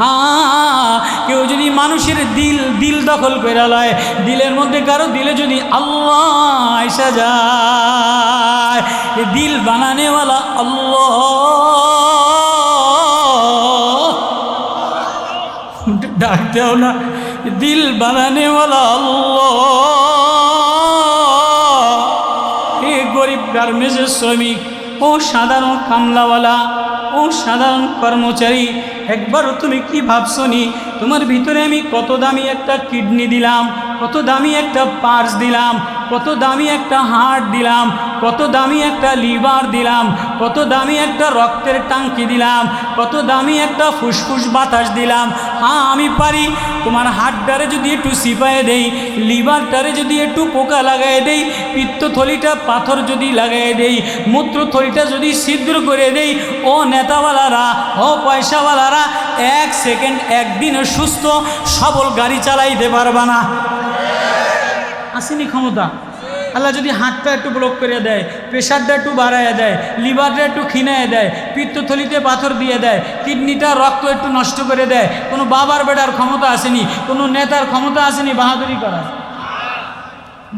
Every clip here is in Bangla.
হ্যাঁ কেউ যদি মানুষের দিল দিল দখল করে লয়, দিলের মধ্যে কারও দিলে যদি আল্লাহ এসা যায় দিল বানানেওয়ালা আল্লাহ। ডাকতেও না দিল বানানেওয়ালা আল্লাহ। এ গরিব গার্মেন্টসের শ্রমিক, ও সাধারণ কামলাওয়ালা ও সাধারণ কর্মচারী একবারও তুমি কি ভাবছ নি তোমার ভিতরে আমি কত দামি একটা কিডনি দিলাম, কত দামি একটা পার্স দিলাম কত দামি একটা হার্ট দিলাম, কত দামি একটা লিভার দিলাম, কত দামি একটা রক্তের টাঙ্কি দিলাম, কত দামি একটা ফুসফুস বাতাস দিলাম। হ্যাঁ আমি পারি। তোমার হাড়টারে যদি একটু সিপায়ে দেই, লিভারটারে যদি একটু পোকা লাগাই দেই, পিত্তথলিটা পাথর যদি লাগাই দেই, মূত্রথলিটা যদি ছিদ্র করে দেই, ও নেতাওয়ালারা, ও পয়সাওয়ালারা, এক সেকেন্ড একদিনে সুস্থ সবল গাড়ি চালাইতে পারবা না। আসেনি ক্ষমতা। আল্লাহ যদি হাতটা একটু ব্লক করে দেয়, প্রেশারটা একটু বাড়ায় দেয়, লিভারটা একটু খিনায় দেয়, পিত্তথলিতে পাথর দিয়ে দেয় কিডনিটা রক্ত একটু নষ্ট করে দেয়, কোনো বাবার বেটার ক্ষমতা আসেনি, কোনো নেতার ক্ষমতা আসেনি, বাহাদুরি করার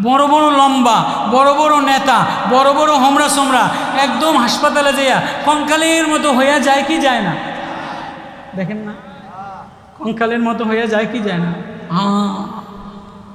বড় বড় লম্বা, বড় বড় নেতা, বড় বড় হোমরা সোমরা, একদম হাসপাতালে যেয়া কঙ্কালের মতো হইয়া যায় কি যায় না? দেখেন না? কঙ্কালের মতো হইয়া যায় কি যায় না? হ্যাঁ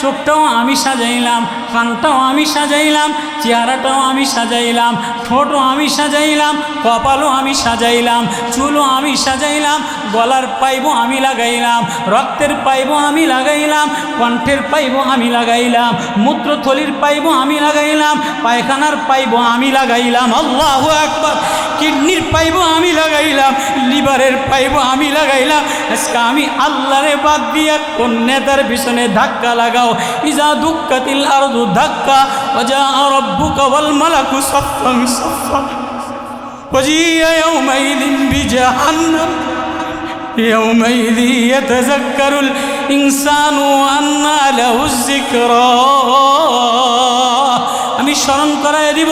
চোখটাও আমি সাজাইলাম, কানটাও আমি সাজাইলাম, চেহারাটাও আমি সাজাইলাম, ঠোঁটও আমি সাজাইলাম, কপালও আমি সাজাইলাম, চুলও আমি সাজাইলাম, গলার পাইবও আমি লাগাইলাম, রক্তের পাইবও আমি লাগাইলাম, কণ্ঠের পাইবও আমি লাগাইলাম, মূত্রথলির পাইবও আমি লাগাইলাম, পায়খানার পাইবও আমি লাগাইলাম, আল্লাহ একবার কিডনির পাইবও আমি লাগাইলাম, লিভারের পাইবও আমি লাগাইলাম, আজকে আমি আল্লাহরে বাদ দিয়ে কোন নেতার পিছনে ধাক্কা লাগাও ইজা দুঃখাতিল আরদু ধাক্কা ওজা রব্বুকা ওয়াল মালাকু সাফফান সাফফা وجيء يومئذ بجهنم يومئذ يتذكر الإنسان وأنى له الذكرى আমি স্মরণ করাই দিব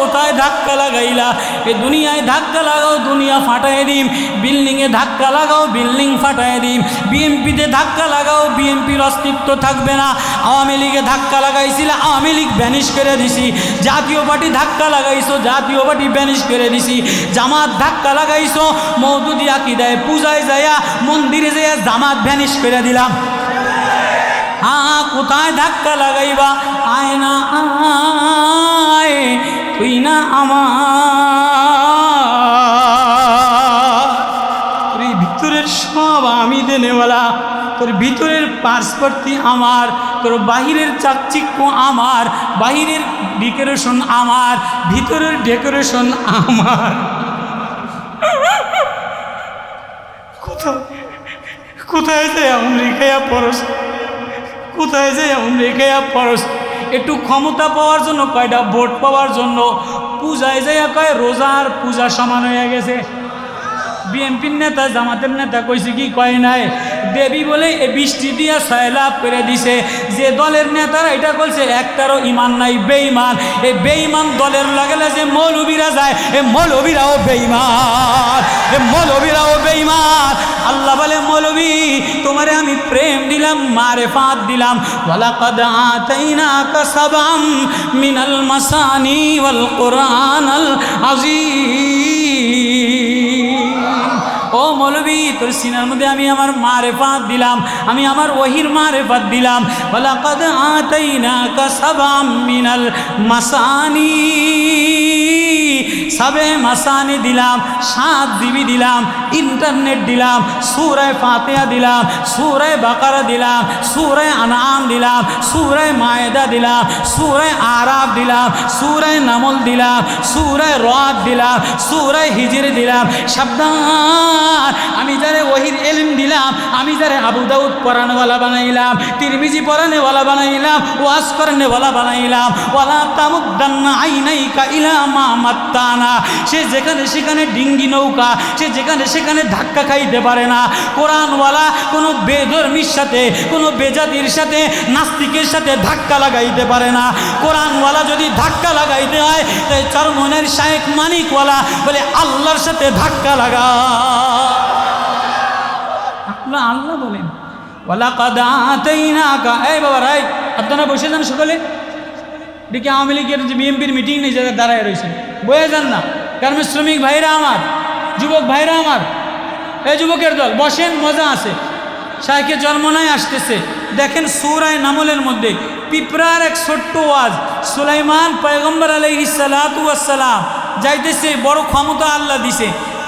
কোথায় ধাক্কা লাগাইলা? এ দুনিয়ায় ধাক্কা লাগাও, দুনিয়া ফাটাই দিম। বিল্ডিংয়ে ধাক্কা লাগাও, বিল্ডিং ফাটাই দিম। বিএমপিতে ধাক্কা লাগাও, বিএমপির অস্তিত্ব থাকবে না। আওয়ামী লীগে ধাক্কা লাগাইছিল, আওয়ামী লীগ ব্যানিশ করে দিছি। জাতীয় পার্টি ধাক্কা লাগাইছো, জাতীয় পার্টি ব্যানিশ করে দিছি। জামাত ধাক্কা লাগাইছো মৌদুদি আকিদায় পূজায় যায়া মন্দিরে যাইয়া জামাত ভ্যানিশ করে দিলাম। হ্যাঁ কোথায় ধাক্কা লাগাইবা? আয় না, আয়। তুই না আমার। এই ভিতরের সব আমি দেনেওয়ালা, তোর ভিতরের পার্সপর্তি আমার, তোর বাহিরের চাকচিক্য আমার, বাহিরের ডেকোরেশন আমার, ভিতরের ডেকোরেশন আমার। কোথায়? কোথায় যায় আমেরিকায়া পরশ? কোথায় যায় আমেরিকায়া পরশ? একটু ক্ষমতা পাওয়ার জন্য, কয়টা ভোট পাওয়ার জন্য, পূজায় যাইয়া কয়, রোজার পূজা সমান হয়ে গেছে। বিএনপির নেতা, জামাতের নেতা কইছে কি, কয় নাই? দেবী বলে এ বৃষ্টি দিয়া সয়লাভ করে দিছে। যে দলের নেতারা এটা বলছে একটারও ইমান নাই, বেঈমান। এই বেঈমান দলের লাগলে যে মৌলবীরা যায়, এ মৌলবীরাও বেঈমান। এ মৌলবীরাও বেঈমান। আল্লাহ বলে, মৌলবী, তোমারে আমি প্রেম দিলাম, মারে ফাঁদ দিলাম। ওয়ালাকাদ আতাইনাকা সাবাম মিনাল মাসানি ওয়াল কোরআনাল আজিম ও মৌলবী তোর সিনার মধ্যে আমি আমার মারেফাত দিলাম, আমি আমার ওহির মারেফাত দিলাম। ওয়ালাকাদ আতাইনাকা সাবাম মিনাল মাসানি, সাবে মাসানি দিলাম, সাত জিবি দিলাম, ইন্টারনেট দিলাম, সুরায় ফাতেহা দিলাম, সুরায় বাকারা দিলাম, সুরায় আনাম দিলাম, সুরায় মায়েদা দিলাম, সুরায় আরাব দিলাম, সুরায় নামল দিলাম, সুরায় রাত দিলাম, সুরায় হিজির দিলাম। সাবধান, আমি যারে ওহির এলিম দিলাম, আমি যারে আবু দাউদ পরানওয়ালা বানাইলাম, তিরমিজি পরানেওয়ালা বানাইলাম, ওয়াজ করানেওয়ালা বানাইলাম, ওয়ালা তামুদ্দান্না আইনাইকা ইলা মা মাত্তানা। সে যেখানে সেখানে ডিঙ্গি নৌকা, সে যেখানে সেখানে ধাক্কা খাইতে পারে না। কোরআনওয়ালা কোনো বেধর্মীর সাথে, কোনো বেজাতির সাথে, নাস্তিকের সাথে ধাক্কা লাগাইতে পারে না। কোরআনওয়ালা যদি ধাক্কা লাগাইতে হয়, তাই চরমনের শায়েক মানিকওয়ালা বলে, আল্লাহর সাথে ধাক্কা লাগা। আল্লাহ আল্লাহ বলেন, ওয়ালাকাদ আতাইনাকা। এই বাবা রাই আপনারা বসে যান সকলে। দেখি আওয়ামী লীগের যে বিএনপির মিটিং নেই যাদের দাঁড়ায় রয়েছেন বয়ে যান না। গার্মেন্ট শ্রমিক ভাইরা আমার, যুবক ভাইরা আমার। এই যুবকের দল, বসেন, মজা আছে। শাইখে জন্মনায় আসতেছে। দেখেন সৌরায় নামলের মধ্যে পিঁপড়ার এক ছোট্ট ওয়াজ, সুলাইমান পয়গম্বর আলহি সালাতাম যাইতেছে, বড় ক্ষমতা আল্লাহ দিছে।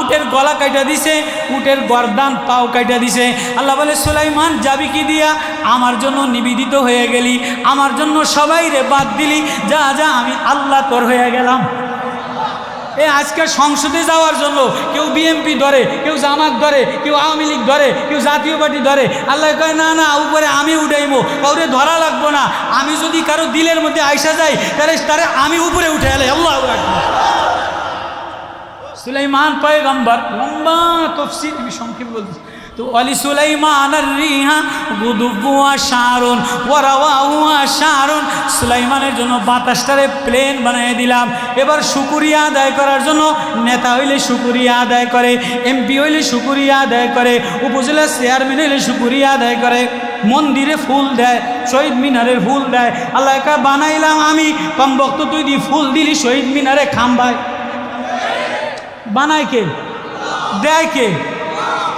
উটের গলা কাইটা দিছে, উটের গরদান পাও কাইটা দিছে। আল্লাহ বলে, সুলাইমান, যাবি কি দিয়া? আমার জন্য নিবেদিত হয়ে গেলি। আমার জন্য সবাই রে বাদ দিলি। যা যা, আমি আল্লাহ তোর হয়ে গেলাম। এ, আজকে সংসদে যাওয়ার জন্য কেউ বিএমপি ধরে, কেউ জামাত ধরে, কেউ আওয়ামী লীগ ধরে, কেউ জাতীয় পার্টি ধরে, আল্লাহ কয়, না না, উপরে আমি উঠাইবো কাউরে ধরা লাগবো না। আমি যদি কারও দিলের মধ্যে আইসা যাই, তাহলে তারে আমি উপরে উঠে এলে আল্লাহ। সুলাইমান পয়গম্বর, লম্বা তফসিল আমি সংক্ষেপে বলতেছি। তো অলি সুলাইমান রিহা গুদুবুয়া শারুন ওয়ারাওয়া শারুন সুলাইমানের জন্য বাতাসটারে প্লেন বানিয়ে দিলাম। এবার শুকুরিয়া আদায় করার জন্য নেতা হইলে শুকুরিয়া আদায় করে, এমপি হইলে শুকুরিয়া আদায় করে, উপজেলা চেয়ারম্যান হইলে শুকুরিয়া আদায় করে, মন্দিরে ফুল দেয়, শহীদ মিনারের ফুল দেয়। আল্লাহ বানাইলাম আমি কম বক্ত তুই দি ফুল দিলি, শহীদ মিনারে খাম্বায়। বানায় কে? দেয় কে?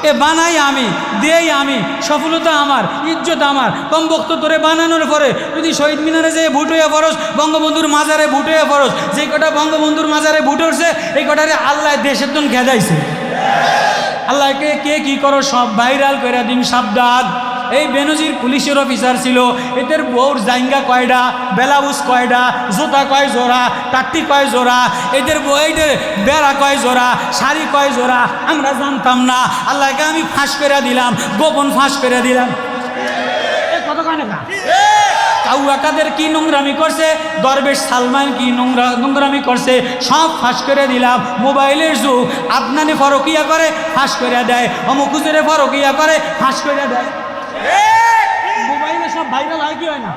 এ বানাই আমি, দেই আমি, সফলতা আমার, ইজ্জত আমার। কম বক্ত তোরে বানানোর পরে যদি শহীদ মিনারে যেয়ে ভুট হয়ে ফরস বঙ্গবন্ধুর মাজারে ভুট হয়ে ফরস যে কটা বঙ্গবন্ধুর মাজারে ভুট উঠছে এই কটারে আল্লাহ দেশের জন্য খেদাইছে। আল্লাহকে কে কি করো, সব ভাইরাল করে দিন সাবধান। এই বেনজির পুলিশের অফিসার ছিল। এদের বউর জাইঙ্গা কয়ডা বেলাউজ কয়ডা, জুতা কয় জোড়া টাট্টি কয় জোড়া, এদের বউ এদের বেড়া কয় জোড়া, শাড়ি কয় জোড়া, আমরা জানতাম না। আল্লাহকে আমি ফাঁস করে দিলাম, গোপন ফাঁস করে দিলাম। কত কি? নোংরামি করছে? দরবেশ সালমান কি নোংরা, নোংরামি করছে? সব ফাঁস করে দিলাম। মোবাইলের যুগ। আপনানে ফরকিয়া করে, ফাঁস করে দেয়। অমুকুজেরে ফরকিয়া করে, ফাঁস করে দেয়। মোবাইলে সব ভাইরাল হয় কি হয় না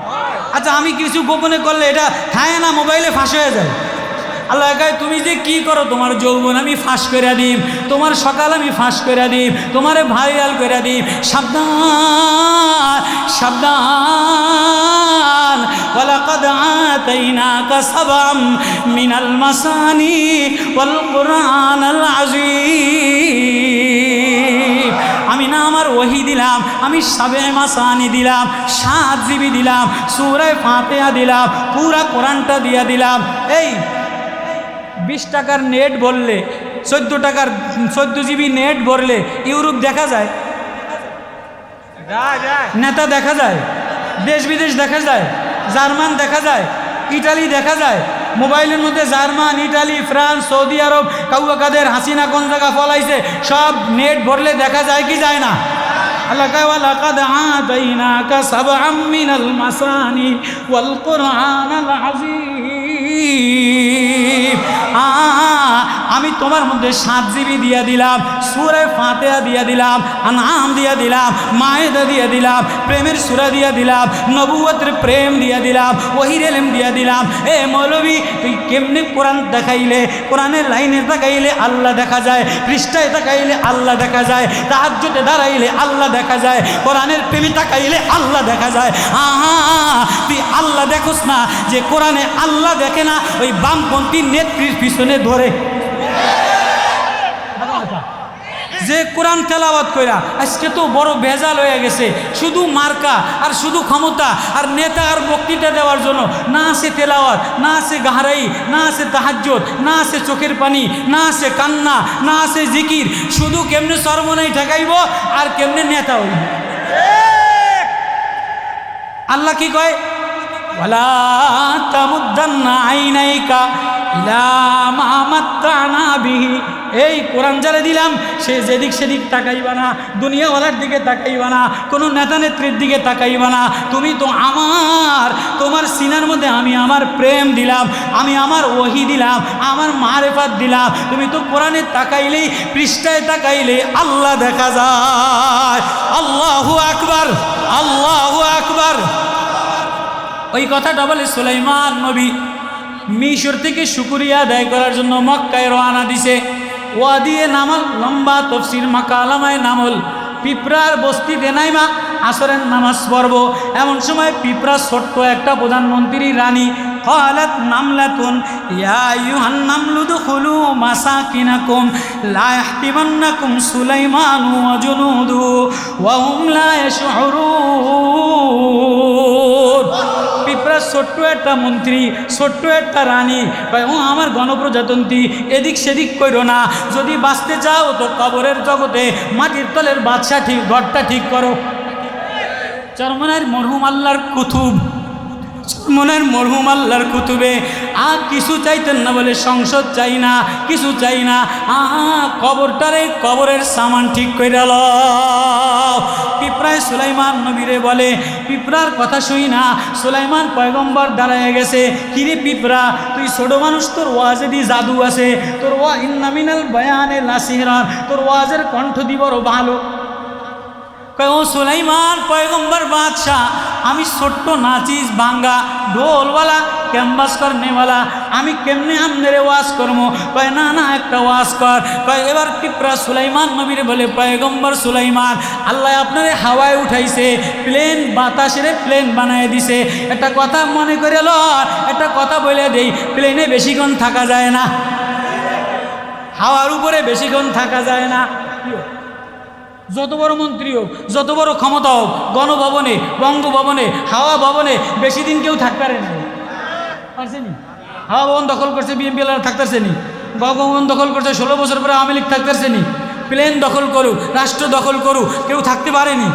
আচ্ছা আমি কিছু গোপনে করলে এটা থায় না মোবাইলে ফাঁস হয়ে যায় আল্লাহ কয় তুমি যে কি করো তোমার যৌবন আমি ফাঁস করে দিই তোমার সকাল আমি ফাঁস করে দিই তোমারে ভাইরাল করে দিই সাবধান সাবধান ولقد آتيناك سبعا من المثاني والقرآن العظيم আমি না আমার ওহি দিলাম আমি সাবে মাসানি দিলাম সাত জিবি দিলাম সুরায় ফাতেহা দিলাম পুরা কোরআনটা দিয়া দিলাম। এই বিশ টাকার নেট ভরলে চোদ্দ টাকার চোদ্দ জিবি নেট ভরলে ইউরোপ দেখা যায়? নেতা দেখা যায় দেশ বিদেশ দেখা যায় জার্মান দেখা যায় ইটালি দেখা যায় মোবাইলের মধ্যে German Italy France Saudi Arab কাউয়া কাদের হাসিনা কোন জায়গা ফলাইছে সব নেট ভরলে দেখা যায় কি যায় না। আল্লাহ কয়, "ওয়ালাকাদ আতাইনাকা সাবআম মিনাল মাসানি আমি তোমার মধ্যে সাত জিবি দিয়া দিলাম, সুরে ফাতেহা দিয়া দিলাম আনাম দিয়া দিলাম, মায়েদা দিয়া দিলাম, প্রেমের সুরা দিয়া দিলাম নবুয়তের প্রেম দিয়া দিলাম, ওহির এলেম দিয়া দিলাম। এ মৌলবী, তুই কেমনে কোরআন দেখাইলে, কোরআনের লাইনে দেখাইলে আল্লাহ দেখা যায়, পৃষ্ঠায় তাকাইলে আল্লাহ দেখা যায়, তাহাজ্জুদে দাঁড়াইলে আল্লাহ দেখা যায়, কোরআনের প্রেমে তাকাইলে আল্লাহ দেখা যায়। আহা, তুই আল্লাহ দেখোস না যে কোরআনে আল্লাহ দেখে না, ওই বামপন্থী নেত্রীর পিছনে ধরে। যে কোরআন তেলাওয়াত কইরা, আজকে তো বড় ভেজাল হয়ে গেছে, শুধু মার্কা আর শুধু ক্ষমতা আর নেতা আর বক্তৃতা দেওয়ার জন্য, না আছে তেলাওয়াত, না আছে গাহারাই, না আছে তাহাজ্জত না আছে চোখের পানি, না আছে কান্না, না আছে জিকির, শুধু কেমনে সর্বনাই ঠেকাইব আর কেমনে নেতা হইব। আল্লাহ কি কয়? এই কোরআন যারা দিলাম, সে যেদিক সেদিক তাকাইবা না, দুনিয়াওয়ালার দিকে তাকাইবা না, কোনো নেতা নেত্রীর দিকে তাকাইবা না। তুমি তো আমার, তোমার সিনার মধ্যে আমি আমার প্রেম দিলাম, আমি আমার ওহি দিলাম, আমার মারেফাত দিলাম। তুমি তো কোরআনে তাকাইলেই, পৃষ্ঠায় তাকাইলেই আল্লাহ দেখা যায়। আল্লাহু আকবার আল্লাহু আকবার। ওই কথাটা বলে সুলাইমান নবী মিশর থেকে শুকুরিয়া আদায় করার জন্য মক্কায় রওনা দিছে ওয়া দিয়ে নামাল লম্বা তফসির মাকালামায় নামল পিঁপড়ার বস্তিতে নাইমা আসরের নামাজ পড়ব এমন সময় পিঁপড়া ছোট্ট একটা প্রধানমন্ত্রী রানী قالت نملة يا أيها النمل ادخلوا مساكنكم لا يحطمنكم سليمان وجنوده وهم لا يشعرون পিঁপড়া ছোট্ট একটা মন্ত্রী, ছোট্ট একটা রানী। ভাই, ও আমার গণপ্রজাতন্ত্রী, এদিক সেদিক করো না। যদি বাঁচতে চাও তো কবরের জগতে মাটির তলের বাদশা ঠিক, ঘরটা ঠিক করো। চরমনের মরহুম আল্লাহর কুতুব। মনের মরহুম আল্লাহর কুতুবে, আ, কিছু চাইতেন না বলে সংসদ চাই না, কিছু চাই না, আ, কবরটারে কবরের সামান ঠিক করে ল পিঁপড়ায় সুলাইমান নবীরে বলে, পিঁপড়ার কথা শুই না, সুলাইমান পয়গম্বর দাঁড়ায় গেছে, কিরে পিঁপড়া, তুই ছোট মানুষ, তোর ওয়াজেদি জাদু আছে, তোর ওয়া ইন্নামিনাল বয়ানে লাসিহরান, তোর ওয়াজের কণ্ঠ দিবর ভালো। ও সুলাইমান পয়গম্বর বাদশাহ, আমি ছোট্ট নাচিস বাঙ্গা, ঢোলওয়ালা ক্যাম্বাস করনেওয়ালা, আমি কেমনে আমনের ওয়াজ করব কয়, না না, একটা ওয়াজ কর। কয়, এবার পিঁপড়া সুলাইমান নবীর বলে, পয়গম্বর সুলাইমান, আল্লাহ আপনারে হাওয়ায় উঠাইছে, প্লেন বাতাসের প্লেন বানায় দিছে। একটা কথা মনে করে ল একটা কথা বলে দেই, প্লেনে বেশিক্ষণ থাকা যায় না। হাওয়ার উপরে বেশিক্ষণ থাকা যায় না। যত বড় মন্ত্রী হোক, যত বড় ক্ষমতা হোক, গণভবনে, বঙ্গভবনে, হাওয়া ভবনে বেশি দিন কেউ থাকতে পারে না। পারছেনি হাওয়া ভবন দখল করছে বিএমপি থাকতেছেনি গণভবন দখল করছে ষোলো বছর পরে আওয়ামী লীগ থাকতেছেনি প্লেন দখল করুক, রাষ্ট্র দখল করুক, কেউ থাকতে পারেনি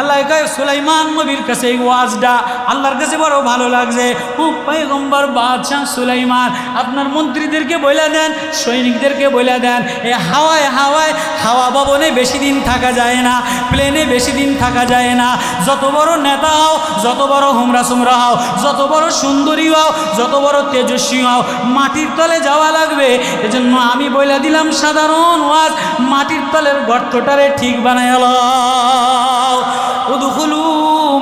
আল্লাহ কয়, সুলাইমান নবীর কাছে এই ওয়াজটা আল্লাহর কাছে বড় ভালো লাগছে। ও পয়গম্বর বাদশাহ সুলাইমান, আপনার মন্ত্রীদেরকে বলে দেন, সৈনিকদেরকে বলে দেন। এ হাওয়ায় হাওয়ায় হাওয়া ভবনে বেশি দিন থাকা যায় না, প্লেনে বেশি দিন থাকা যায় না। যত বড় নেতা হও, যত বড় হুমরা সুমরা হও, যত বড় সুন্দরী হও, যত বড় তেজস্বী হও, মাটির তলে যাওয়া লাগবে। এজন্য আমি বলে দিলাম সাধারণ ওয়াজ, মাটির তলের গর্তটারে ঠিক বানায়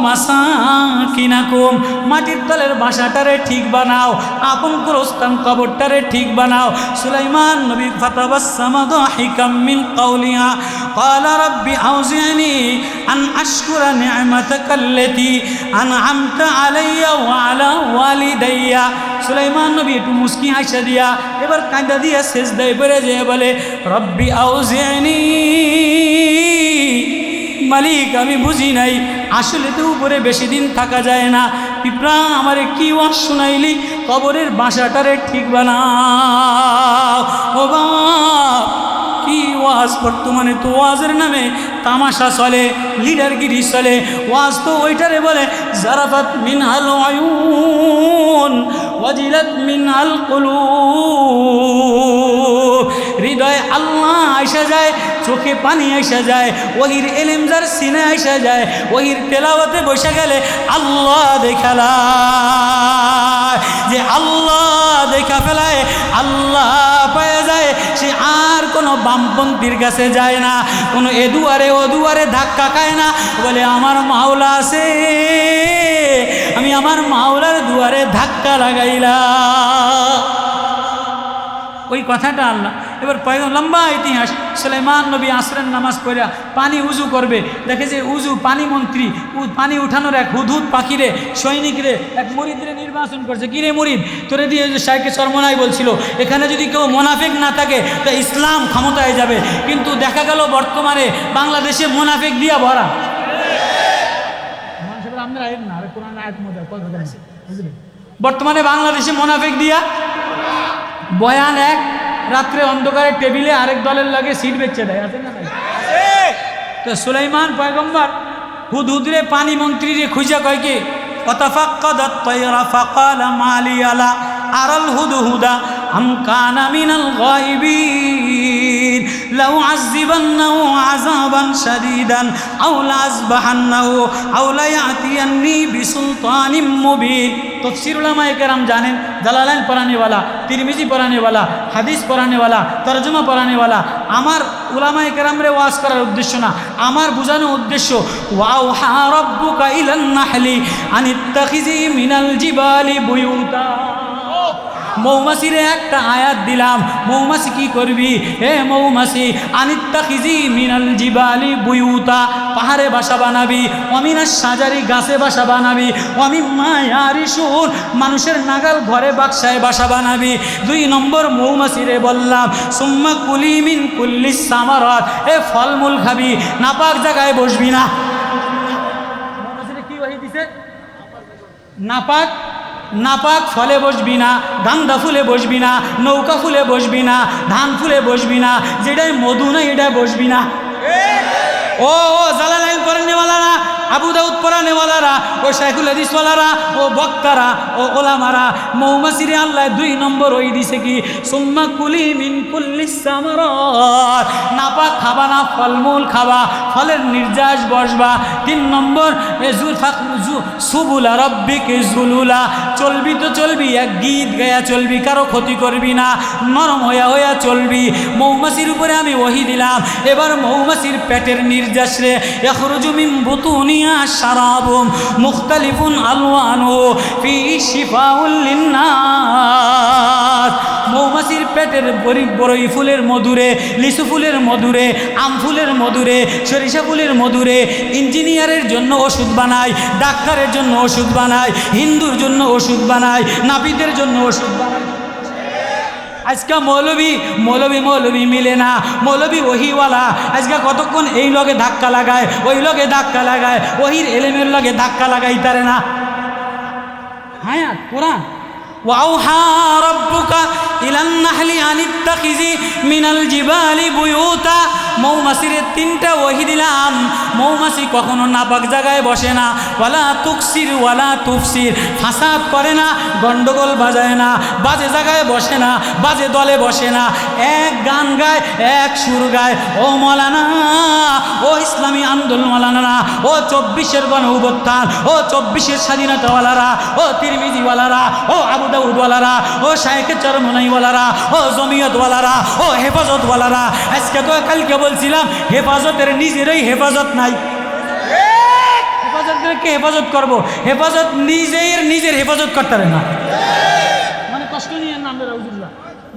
মাসাকিনাকুম মাটির তলের বাসাটারে ঠিক বানাও আপন কুরস্তান কবরটারে ঠিক বানাও সুলাইমান নবী ফাতাবাসসামা দাহিকাম মিন কাউলিহা قال رب أوزعني أن أشكر نعمتك التي أنعمت علي وعلى والدي সুলাইমান নবী একটু মুস্কি হাসা দিয়া এবার কাঁদা দিয়া শেষ দেয় বেড়ে যেয়ে বলে রব্বি আউজিয়ানি মালিক আমি বুঝি নাই আসলে তো উপরে বেশি দিন থাকা যায় না। পিঁপড়া আমারে কি ওয়াজ শোনাইলি? কবরের বাসাটারে ঠিক বানাও। ও কি ওয়াজ বর্তমানে তো ওয়াজের নামে তামাশা চলে, লিডারগিরি চলে। ওয়াজ তো ওইটারে বলে, জারাফাত মিনহাল আয়ুন ওয়াজিলাত মিনহাল কলু হৃদয়ে আল্লাহ আইসা যায় চোখে পানি আইসা যায়, ওহির এলেম যার সিনে আইসা যায়, ওহির তেলাওয়াতে বসে গেলে আল্লাহ দেখালা যে আল্লাহ দেখা ফেলায়, আল্লাহ পায়ে যায়, সে আর কোনো বামপন্থীর কাছে যায় না, কোনো এদুয়ারে ওদুয়ারে ধাক্কা খায় না, বলে আমার মাওলা আছে, আমি আমার মাওলার দুয়ারে ধাক্কা লাগাইলা ওই কথাটা আল্লাহ এবার লম্বা ইতিহাস। সুলাইমান নবী আসরের নামাজ পড়া পানি উজু করবে। দেখে যে উজু পানি মন্ত্রী পানি উঠানোর এক হুদহুদ পাখিরে, সৈনিকরে, এক মুরিদরে নির্বাচন করছে। কিরে মুরিদ? তোরে দিয়ে যে শাইকে সরমনাই বলছিল, এখানে যদি কেউ মোনাফেক না থাকে, তা ইসলাম ক্ষমতায় যাবে। কিন্তু দেখা গেল বর্তমানে বাংলাদেশে মোনাফেক দিয়া ভরা। বর্তমানে বাংলাদেশে মোনাফেক দিয়া, বয়ান এক রাত্রে অন্ধকারে টেবিলে আরেক দলের লাগে সিট বেচে দেয়, আছে না তো সুলাইমান পয়গম্বর হুদ হুদরে পানি মন্ত্রী রে খুঁজে কয় কি কতফাক্কাদাত দত্ত মালিয়ালা আরল হুদ হুদা أرى الهدهد أم كان من الغائبين لو عذبنه عذابا شديدا أو لأذبحنه أو ليأتيني بسلطان مبين তফসির উলামায়ে কেরাম জানেন জালালাইন পড়ানেওয়ালা তিরমিজি পড়ানেওয়ালা হাদিস পড়ানেওয়ালা তরজমা পড়ানেওয়ালা আমার উলামায়ে কেরামরে ওয়াজ করার উদ্দেশ্য না আমার বোঝানোর উদ্দেশ্য ওয়াও হা রব্বুকা ইলান নাহলি আনিত্তাখিজি মিনাল জিবালি বুয়ুতা মৌমাছিরে একটা আয়াত দিলাম। মৌমাছি কি করবি? হে মৌমাছি আনিত্তা খিজি মিনাল জিবালি বুয়ুতা, পাহাড়ে বাসা বানাবি অমিনার সাজারি গাছে বাসা বানাবি অমিম্মা ইয়ারিসুন মানুষের নাগাল ঘরে বাক্সায় বাসা বানাবি। দুই নম্বর মৌমাছিরে বললাম, সুম্মা কুলি মিন কুল্লিস সামারত, এ ফলমূল খাবি, নাপাক জায়গায় বসবি না। কি দিছে? নাপাক নাপাক ফলে বসবি না গান্দা ফুলে বসবি না নৌকা ফুলে বসবি না ধান ফুলে বসবি না যেটাই মধু না এটা বসবি না। ও ও জালালাইন পড়ানেওয়ালারা আবু দাউদ পড়ানেওয়ালারা ও শাইখুল হাদিসওয়ালারা, ও বক্তারা, ও ওলামারা, মৌমাছিরে আল্লাহ দুই নম্বর ওই দিছে কি, সুম্মা কুলি মিন কুল্লি সামারাত। নাপাক খাবা না, ফলমূল খাবা, ফলের নির্যাস বসবা। তিন নম্বর সুবুলা রব্বিকে জুলুলা। চলবি তো চলবি, এক গীত গায়া চলবি, কারও ক্ষতি করবি না, নরম হইয়া হইয়া চলবি। মৌমাছির উপরে আমি ওহি দিলাম, এবার মৌমাছির পেটের নির্যাস রে, এখরুজু মিন বুতুনিয়া শারাবুম মুখতালিফুন আলওয়ানু ফি শিফাউল লিন্নাস। মৌমাছির পেটের বড়ই ফুলের মধুরে, লিচু ফুলের মধুরে, আম ফুলের মধুরে, সরিষা ফুলের মধুরে, ইঞ্জিনিয়ারের জন্য ওষুধ বানায়, ডাক্তারের জন্য ওষুধ বানায়, হিন্দুর জন্য ওষুধ বানায় নাপিতের জন্য ওষুধ বানায়। আজকে মৌলবি মৌলবি মৌলবি মিলে না মৌলবি ওহিওয়ালা আজকে কতক্ষণ এই লগে ধাক্কা লাগায় ওই লগে ধাক্কা লাগায় ওহির এলেমের লগে ধাক্কা লাগাই তারে না হ্যাঁ কোরআন وأوحى ربك إلى النحل أن اتخذي من الجبال بيوتا মৌমাছির তিনটা ওহি দিলাম। মৌমাছি কখনো নাপাক জায়গায় বসে না। ওয়ালা তুকসির, ওয়ালা তুফসির, ফাসাদ করে না, গন্ডগোল বাজায় না। বাজে জায়গায় বসে না, বাজে দলে বসে না। এক গান গায়, এক সুর গায়। ও মলানা, ও ইসলামী আন্দোলন মলানা ও চব্বিশের গণ উত্থান ও চব্বিশের স্বাধীনতাওয়ালারা, ও তিরমিজিওয়ালারা, ও আবু দাউদওয়ালারা, ও শাহেখের চরমনাইওয়ালারা, ও জমিয়তওয়ালারা, ও হেফাজতওয়ালারা। আজকে তো কালকে বলছিলাম হেফাজতের নিজেরই হেফাজত নাই। হেফাজতকে কে হেফাজত করব? হেফাজত নিজের নিজের হেফাজত করতে পারে না। মানে কষ্ট নিয়ে না আমরা রাউজুল্লাহ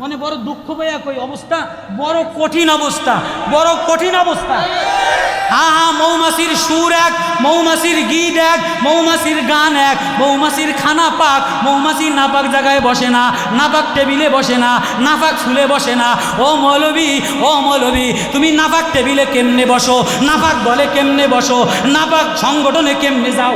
মানে বড় দুঃখ পাইয়া কই, অবস্থা বড় কঠিন অবস্থা, বড় কঠিন অবস্থা। হা হা, মৌমাছির সুর এক, মৌমাছির গীত এক, মৌমাছির গান এক, মৌমাছির খানা পাক, মৌমাছি নাপাক জায়গায় বসে না, নাপাক টেবিলে বসে না, নাপাক ফুলে বসে না। ও মৌলবি ও মৌলবি, তুমি নাপাক টেবিলে কেমনে বসো? নাপাক দলে কেমনে বসো? নাপাক সংগঠনে কেমনে যাও?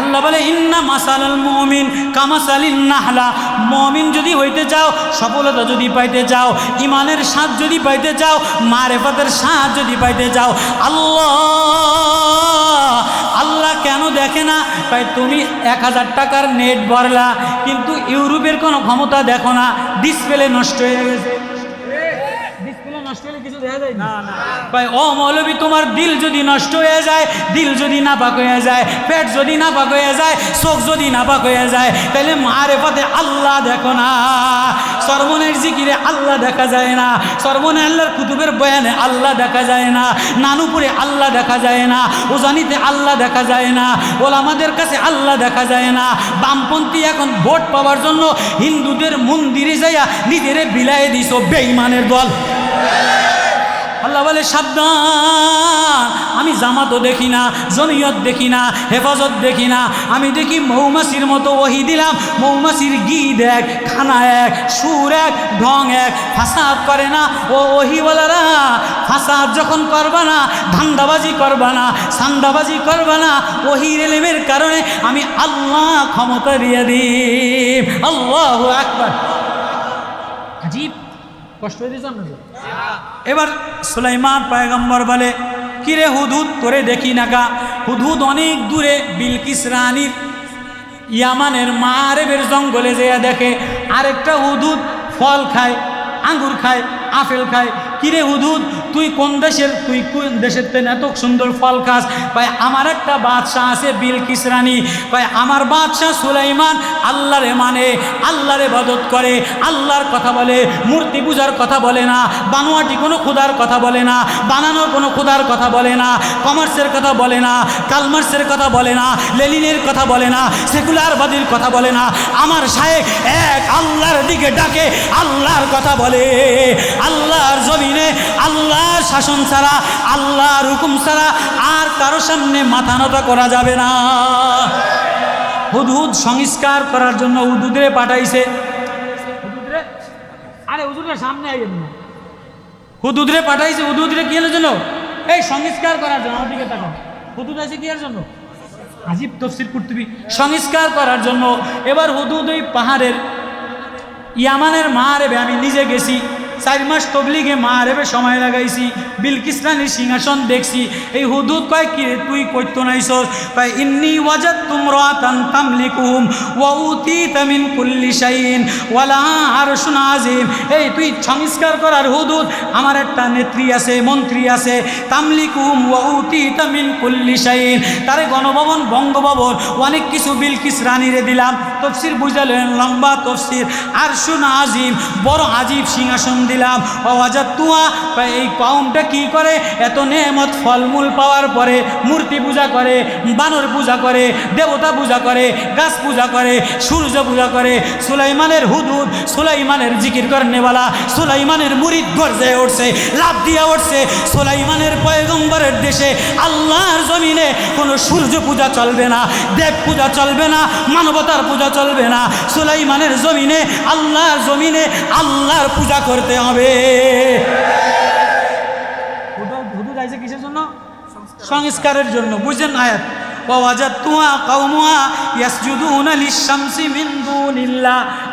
আল্লাহ বলে, ইন্না মাসালাল মুমিন কামাসালিন নাহলা। মমিন যদি হইতে চাও, সফলতা যদি পাইতে চাও ইমানের স্বাদ যদি পাইতে চাও, মারেফাতের স্বাদ যদি পাইতে চাও, আল্লাহ আল্লাহ কেন দেখে না? তাই তুমি এক হাজার টাকার নেট ভরলা, কিন্তু ইউরোপের কোনো ক্ষমতা দেখো না, ডিসপ্লে নষ্ট হয়ে গেছে। হলে যায় না? ভাই, ও মৌলবী, তোমার দিল যদি নষ্ট হয়ে যায়, দিল যদি নাপাক হয়ে যায়, পেট যদি নাপাক হয়ে যায়, চোখ যদি নাপাক হয়ে যায় তাহলে মারে পথে আল্লাহ দেখো না। সরমনের জিকিরে আল্লাহ দেখা যায় না। সর্বনে আল্লাহর কুতুবের বয়ানে আল্লাহ দেখা যায় না। নানুপুরে আল্লাহ দেখা যায় না। ওজানিতে আল্লাহ দেখা যায় না। ওলামাদের কাছে আল্লাহ দেখা যায় না। বামপন্থী এখন ভোট পাওয়ার জন্য হিন্দুদের মন্দিরে যাইয়া নিজেরে বিলায় দিস বেঈমানের দল। আল্লাহ বলে, সাবধান। আমি জামাতও দেখি না, জমিয়ত দেখি না, হেফাজত দেখি না। আমি দেখি মৌমাছির মতো ওহি দিলাম। মৌমাছির গিদ এক, খানা এক, সুর এক, ঢং এক, ফাসাদ করে না। ও ওহি ওহিওয়ালারা, ফাসাদ যখন করবা না, ধান্দাবাজি করবা না, সান্দাবাজি করবা না, ওহির এলেমের কারণে আমি আল্লাহ ক্ষমতা দিয়ে দিই আল্লাহ একবার আজীব কষ্ট এবার সুলাইমান পায়গম্বর বলে, কিরে হুদুদ তোরে দেখি নাকা হুদুদ অনেক দূরে, বিলকিস রানীর ইয়ামানের মারেবের জঙ্গলে যেয়ে দেখে, আরেকটা হুদুদ ফল খায়, আঙ্গুর খায়, আপেল খায়। কিরে হুদুদ তুই কোন দেশের, তুই কোন দেশের তেন এত সুন্দর ফল খাস? ভাই আমার একটা বাদশাহ আছে বিলকিস রানী। ভাই আমার বাদশাহ সুলাইমান আল্লাহরে মানে আল্লাহরে বদত করে, আল্লাহর কথা বলে, মূর্তি পূজার কথা বলে না, বানোয়াটি কোনো খুদার কথা বলে না, বানানোর কোনো খুদার কথা বলে না, কমার্সের কথা বলে না, কালমার্সের কথা বলে না লেলিনের কথা বলে না সেকুলারবাদীর কথা বলে না। আমার শায়েক এক আল্লাহর দিকে ডাকে, আল্লাহর কথা বলে, আল্লাহর জমিনে আল্লাহর শাসন ছাড়া, আল্লাহর হুকুম ছাড়া আর কারও সামনে মাথা নত করা যাবে না। হুদহুদ সংস্কার করার জন্য উদুদরে পাঠাইছে। আরে হুদুদের সামনে আইয়েন না। হুদুদরে পাঠাইছে হুদুদরে কি জন্য এই সংস্কার করার জন্য, আমার দিকে তাকান হুদুদ আছে কি জন্য? আজিব তফসির কুর্তুবি। সংস্কার করার জন্য। এবার হুদুদ ওই পাহাড়ের, ইয়ামানের মাহারেবে আমি নিজে গেছি। চার মাস তবলিগে মাহারেবে সময় লাগাইছি বিলকিস রানীর সিংহাসন দেখছি। এই হুদুদ কয়, কি তুই কইতো নাইছস? কয়, ইন্নি ওয়াজাদ তুমরাতান তামলিকুহুম ওয়া উতিতা মিন কুল্লি শাইইন ওয়ালা আরশুন আজিম এই তুই সংস্কার করার হুদুদ, আমার একটা নেত্রী আছে, মন্ত্রী আছে। তামলিকুহুম ওয়া উতিতা মিন কুল্লি শাইইন। তারে গণভবন, বঙ্গভবন, অনেক কিছু বিলকিস রানীরে দিলাম। তফসির বুঝালেন, লম্বা তফসির। আরশুন আজিম বড় আজিব সিংহাসন দিলাম। অজাত তুয়া এই কৌমটা কি করে? এত নেমত ফলমূল পাওয়ার পরে মূর্তি পূজা করে, বানর পূজা করে, দেবতা পূজা করে, গাছ পূজা করে, সূর্য পূজা করে, সুলাইমানের হুদুদ, সুলাইমানের জিকির করনেওয়ালা, সুলাইমানের মুরিদ গর্জে উঠছে লাভ দিয়ে উঠছে, সুলাইমানের পয়গম্বরের দেশে আল্লাহর জমিনে কোনো সূর্য পূজা চলবে না, দেব পূজা চলবে না, মানবতার পূজা চলবে না, সুলাইমানের জমিনে, আল্লাহর জমিনে আল্লাহর পূজা করতে হবে। হুদুদ আইছে কিসের জন্য? সংস্কারের জন্য। বুঝছেন আয়াত।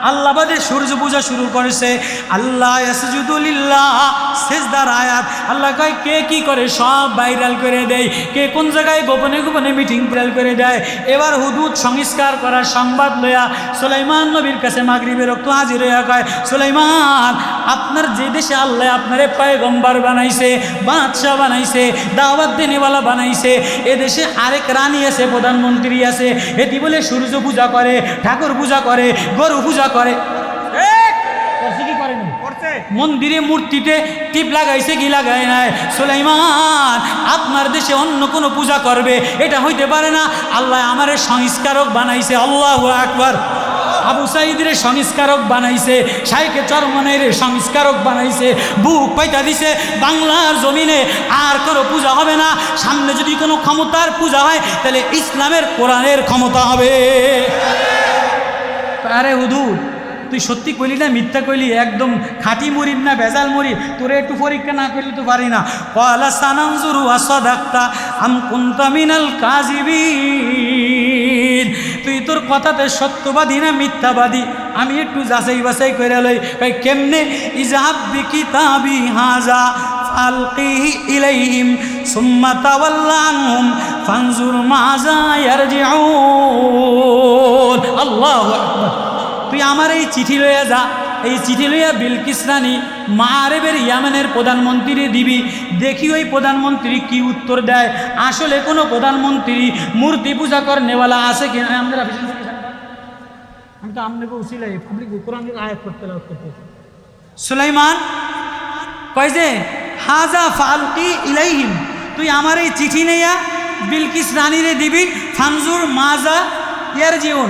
আল্লাহ বাদে সূর্য পূজা শুরু করেছে। আল্লাহ ইয়াসজুদু লিল্লাহ। সেজদার আয়াত। আল্লাহ কয়, কে কি করে সব ভাইরাল করে দেয়? কে কোন জায়গায় গোপনে গোপনে মিটিং ভাইরাল করে দেয়? এবার হুদুদ সংস্কার করার সংবাদ লয়া সুলাইমান নবীর কাছে মাগরিবের রক্ত হাজির হইয়া কয়, সুলাইমান, আপনার যে দেশে আল্লাহ আপনারে পয়গম্বর বানাইছে, বাদশাহ বানাইছে, দাওয়াত দেনেওয়ালা বানাইছে, এ দেশে আরেক রানী আছে প্রধানমন্ত্রী আছে এটি বলে সূর্য পূজা করে ঠাকুর পূজা করে গরু পূজা করে। মন্দিরে মূর্তিতে টিপ লাগাইছে কি লাগায় নাই? সুলাইমান আপনার দেশে অন্য কোনো পূজা করবে এটা হইতে পারে না। আল্লাহ আমারে সংস্কারক বানাইছে আল্লাহ আকবার। আবু সাইদের সংস্কারক বানাইছে শাইকে চরমনের সংস্কারক বানাইছে, বুক পাইতা দিছে, বাংলার জমিনে আর কোনো পূজা হবে না। সামনে যদি কোনো ক্ষমতার পূজা হয়, তাহলে ইসলামের কোরআনের ক্ষমতা হবে। আরে হুদুর, তুই সত্যি কইলি না, মিথ্যা কইলি? একদম খাঁটি মরিদ না, ভেজাল মরিদ তোরে একটু পরীক্ষা না করলে তো পারি না। কলা সানানজুরু আসাদাক্তা আম কুনতা মিনাল কাজিবিন তুই তোর কথাতে সত্যবাদী না মিথ্যাবাদী? আমি একটু যাচাই বাছাই করে লই। ভাই কেমনে? ইজাহাব হাজা ইয়ারজিউন। আল্লাহু আকবার। তুই আমার এই চিঠি লইয়া যা। এই চিঠি লইয়া বিলকিস রানী মা আরবের ইয়ামেনের প্রধানমন্ত্রী দিবি। দেখি ওই প্রধানমন্ত্রী কি উত্তর দেয়। আসলে কোনো প্রধানমন্ত্রী মূর্তি পূজা কর নেওয়ালা আছে কি? না। আমাদের আমি তো আপনাকে উচিলাই পাবলিক আয়াত করতে লাভ করতে সুলাইমান, কয় যে, হাজা ফালকি ইলাইহিম, তুই আমার এই চিঠি নেয়া বিলকিস রানীরে দিবি, ফানজুর মাজা ইয়ার জীবন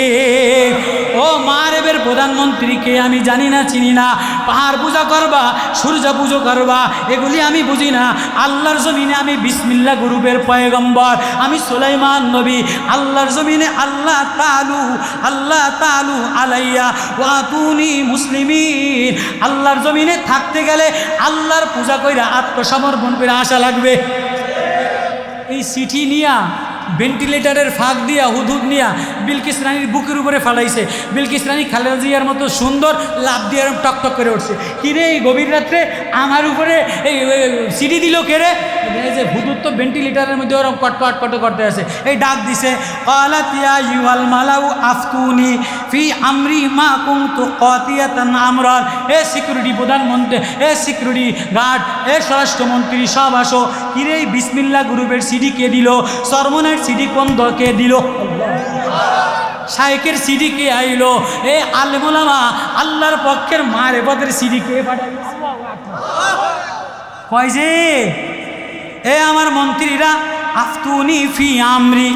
প্রধানমন্ত্রীকে আমি জানি না, চিনি না। পাহাড় পূজা করবা, সূর্য পুজো করবা, এগুলি আমি বুঝি না। আল্লাহর জমিনে আমি বিসমিল্লা গ্রুপের পয়গম্বর। আমি সুলাইমান নবী। আল্লাহর জমিনে আল্লাহ তালু আল্লাহ তালু আলাইয়া ওয়াতুনি মুসলিমিন। আল্লাহর জমিনে থাকতে গেলে আল্লাহর পূজা কইরা আত্মসমর্পণ করে আসা লাগবে। এই চিঠি নিয়া ভেন্টিলেটারের ফাঁক দিয়া হুদুদ নিয়া বিলকিস রানীর বুকের উপরে ফালাইছে। বিলকিস রানী খালেদা জিয়ার মতো সুন্দর লাভ দিয়ে এরম টকটক করে উঠছে। কিরে এই গভীর রাত্রে আমার উপরে এই সিঁড়ি দিল কেড়ে যে হুদুদ তো ভেন্টিলেটারের মধ্যে ওরকম কটকট কট করতে আছে। এই ডাক দিছে কলাতিয়া ইউয়াল মালাউ আফতুনি ফি আমরি মা কুমতু কতিয়াতান আমরান। এ সিকিউরিটি প্রধানমন্ত্রী, এ সিকিউরিটি গার্ড, এ স্বরাষ্ট্রমন্ত্রী, সব আসো। কিরে এই বিসমিল্লা গ্রুপের সিডি কে দিল? সরমনের সিডি কোন দ- দিল। শাইকের সিডি কে আইলো? এ আলমুলামা, আল্লাহর পক্ষের মারে পদের সিডি কে কয় যে, এ আমার মন্ত্রীরা, আফতুনি ফি আমরি,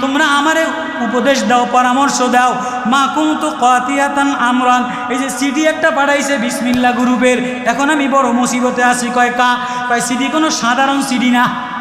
তোমরা আমারে উপদেশ দাও, পরামর্শ দাও। মা কুমতু কতিয়াতান আমরান। এই যে সিডি একটা পাঠাইছে বিসমিল্লা গ্রুপের, এখন আমি বড় মুসিবতে আছি। কয় কা? কয়, সিডি কোনো সাধারণ সিডি না।